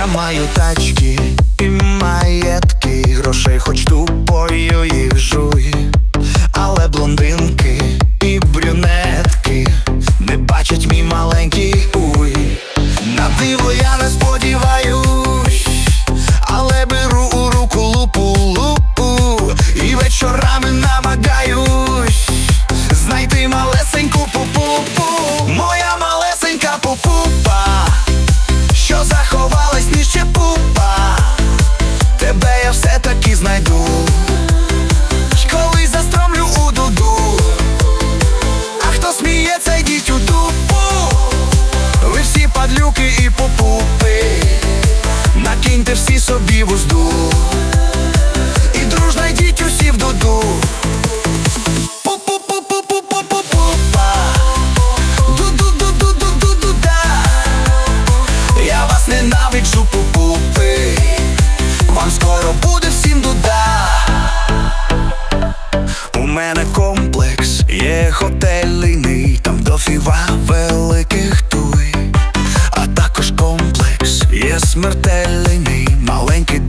Я маю тачки і маєтки, грошей хоч тупою їх жуй. Це готельний, там до фіва великих туй, а також комплекс є смертельний, маленький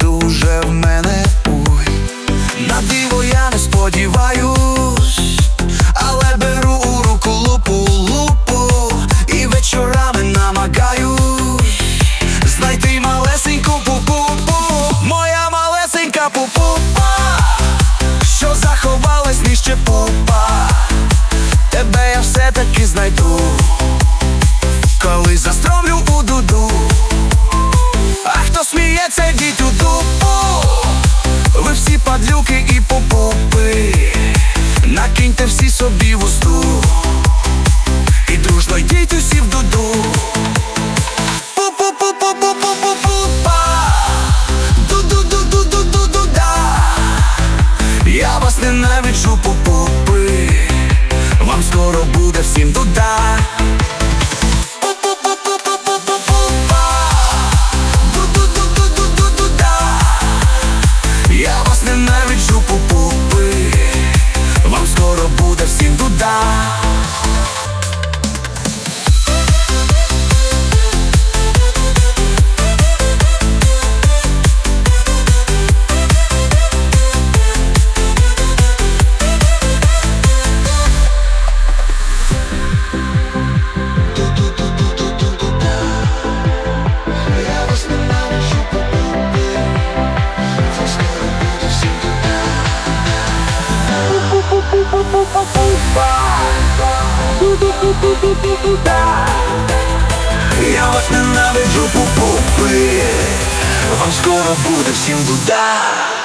Є це діть у дупу, ви всі падлюки і попопи, накиньте всі собі в усту і дружно йдіть усі в дуду. Я вас ненавиджу попопи, вам скоро буде всім дуда. Я вас ненавиджу пупупи, вам скоро буде всім буда.